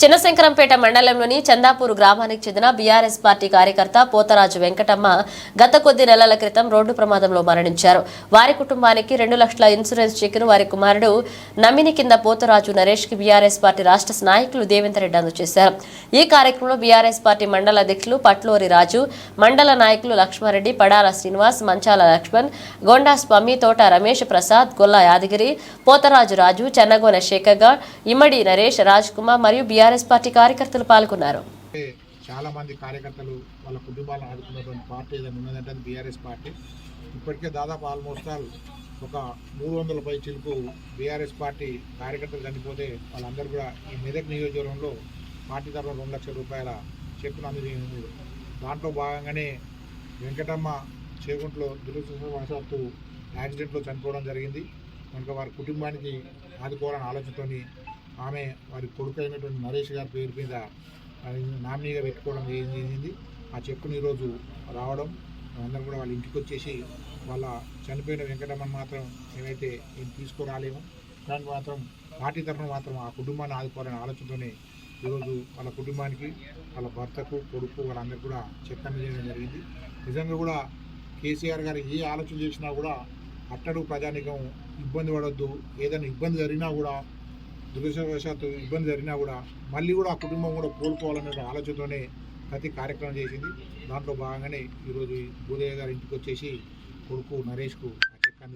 చిన్నశంకరంపేట మండలంలోని చందాపూర్ గ్రామానికి చెందిన బీఆర్ఎస్ పార్టీ కార్యకర్త పోతరాజు వెంకటమ్మ గత కొద్ది నెలల క్రితం రోడ్డు ప్రమాదంలో మరణించారు. వారి కుటుంబానికి రెండు లక్షల ఇన్సూరెన్స్ చెక్కును వారి కుమారుడు నమ్మిని కింద పోతరాజు నరేష్కి బీఆర్ఎస్ పార్టీ రాష్ట్ర నాయకులు దేవేందర్ రెడ్డి అందజేశారు. ఈ కార్యక్రమంలో బీఆర్ఎస్ పార్టీ మండల అధ్యక్షులు పట్లూరి రాజు మండల నాయకులు లక్ష్మారెడ్డి పడాల శ్రీనివాస్ మంచాల లక్ష్మణ్ గొండా స్వామి తోట రమేష్ ప్రసాద్ గొల్ల యాదగిరి పోతరాజు రాజు చెన్నగోన శేఖర్ గౌడ్ ఇమ్మడి నరేష్ రాజ్ కుమార్ మరియు బీఆర్ఎస్ పార్టీ కార్యకర్తలు పాల్గొన్నారు. అంటే చాలా మంది కార్యకర్తలు వాళ్ళ కుటుంబాలను ఆదుకున్నటువంటి పార్టీ ఏదైనా ఉన్నదంటే బీఆర్ఎస్ పార్టీ. ఇప్పటికే దాదాపు ఆల్మోస్ట్ ఆల్ ఒక మూడు వందల పై చిలుపు బీఆర్ఎస్ పార్టీ కార్యకర్తలు చనిపోతే వాళ్ళందరూ కూడా ఈ మెదక్ నియోజకవర్గంలో పార్టీ తరఫున రెండు లక్షల రూపాయల చెక్కును అందజేయండి దాంట్లో భాగంగానే వెంకటమ్మ చేగుంట్లో దురదృష్టవశాత్తు యాక్సిడెంట్లో చనిపోవడం జరిగింది. కనుక వారి కుటుంబానికి ఆదుకోవాలని ఆలోచనతోని ఆమె వారి కొడుకు అయినటువంటి నరేష్ గారి పేరు మీద నామినీగా పెట్టుకోవడం జరిగింది? ఆ చెక్కును ఈరోజు రావడం అందరం కూడా వాళ్ళ ఇంటికి వచ్చేసి వాళ్ళ చనిపోయిన వెంకటమ్మని మాత్రం ఏమైతే ఏం తీసుకురాలేము దానికి మాత్రం పార్టీ తరఫున మాత్రం ఆ కుటుంబాన్ని ఆదుకోవాలనే ఆలోచనతోనే ఈరోజు వాళ్ళ కుటుంబానికి వాళ్ళ భర్తకు కొడుకు వాళ్ళందరికీ కూడా చెక్ అందజేయడం జరిగింది. నిజంగా కూడా కేసీఆర్ గారు ఏ ఆలోచన చేసినా కూడా అట్టడు ప్రజానికం ఇబ్బంది పడొద్దు ఏదైనా ఇబ్బంది జరిగినా కూడా దురదృష్టవశాత్తు ఇబ్బంది జరిగినా కూడా మళ్ళీ కూడా ఆ కుటుంబం కూడా కోలుకోవాలనే ఆలోచనతోనే ప్రతి కార్యక్రమం చేసింది. దాంట్లో భాగంగానే ఈరోజు భూదయ్య గారి ఇంటికి వచ్చేసి కొడుకు నరేష్కు